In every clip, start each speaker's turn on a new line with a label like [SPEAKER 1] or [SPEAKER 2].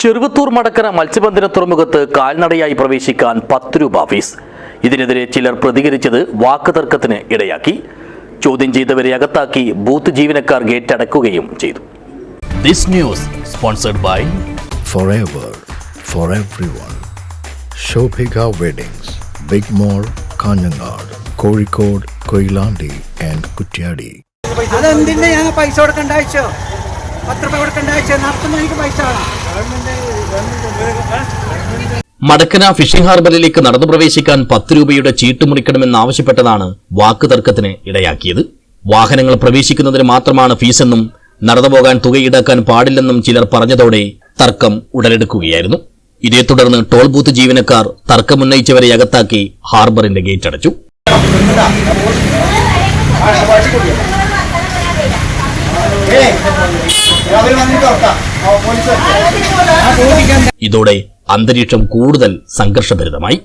[SPEAKER 1] ചെറുവത്തൂർ മടക്കര മത്സ്യബന്ധന തുറമുഖത്ത് കാൽനടയായി പ്രവേശിക്കാൻ പത്ത് രൂപ ഫീസ് ഇതിനെതിരെ ചിലർ പ്രതികരിച്ചത് വാക്ക് തർക്കത്തിന് ഇടയാക്കി ചോദ്യം ചെയ്തവരെ അകത്താക്കി ബൂത്ത് ജീവനക്കാർ ഗേറ്റ് അടക്കുകയും ചെയ്തു this news sponsored by
[SPEAKER 2] forever for everyone. Shobhika Weddings, Big Mall, Kanyanad, Kozhikode, Koilandi and Kutyadi.
[SPEAKER 3] അതെന്തിന്റെ ഞാൻ പൈസ കൊടുക്കേണ്ട ആവശ്യോ പത്ത് രൂപ കൊടുക്കേണ്ട ആവശ്യം നടത്തുന്ന എനിക്ക് പൈസ വേണം
[SPEAKER 1] മടക്കന ഫിഷിംഗ് ഹാർബറിലേക്ക് നടന്നു പ്രവേശിക്കാൻ പത്ത് രൂപയുടെ ചീട്ട് മുറിക്കണമെന്നാവശ്യപ്പെട്ടതാണ് വാക്ക് തർക്കത്തിന് ഇടയാക്കിയത് വാഹനങ്ങൾ പ്രവേശിക്കുന്നതിന് മാത്രമാണ് ഫീസെന്നും നടന്നു പോകാൻ തുക ഈടാക്കാൻ പാടില്ലെന്നും ചിലർ പറഞ്ഞതോടെ തർക്കം ഉടലെടുക്കുകയായിരുന്നു ഇതേ തുടർന്ന് ടോൾ ബൂത്ത് ജീവനക്കാർ തർക്കമുന്നയിച്ചവരെ അകത്താക്കി ഹാർബറിന്റെ ഗേറ്റ് അടച്ചു ഇതോടെ അന്തരീക്ഷം കൂടുതൽ സംഘർഷഭരിതമായി.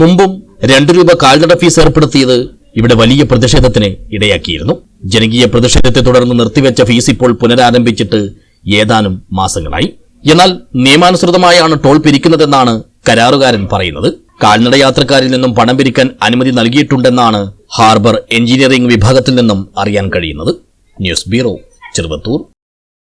[SPEAKER 1] മുമ്പും രണ്ടു രൂപ കാൽനട ഫീസ് ഏർപ്പെടുത്തിയത് ഇവിടെ വലിയ പ്രതിഷേധത്തിന് ഇടയാക്കിയിരുന്നു. ജനകീയ പ്രതിഷേധത്തെ തുടർന്ന് നിർത്തിവെച്ച ഫീസ് ഇപ്പോൾ പുനരാരംഭിച്ചിട്ട് ഏതാനും മാസങ്ങളായി. എന്നാൽ നിയമാനുസൃതമായാണ് ടോൾ പിരിക്കുന്നതെന്നാണ് കരാറുകാരൻ പറയുന്നത്. കാൽനട യാത്രക്കാരിൽ നിന്നും പണം പിരിക്കാൻ അനുമതി നൽകിയിട്ടുണ്ടെന്നാണ് ഹാർബർ എഞ്ചിനീയറിംഗ് വിഭാഗത്തിൽ നിന്നും അറിയാൻ കഴിയുന്നത്. News bureau Cheruvathur.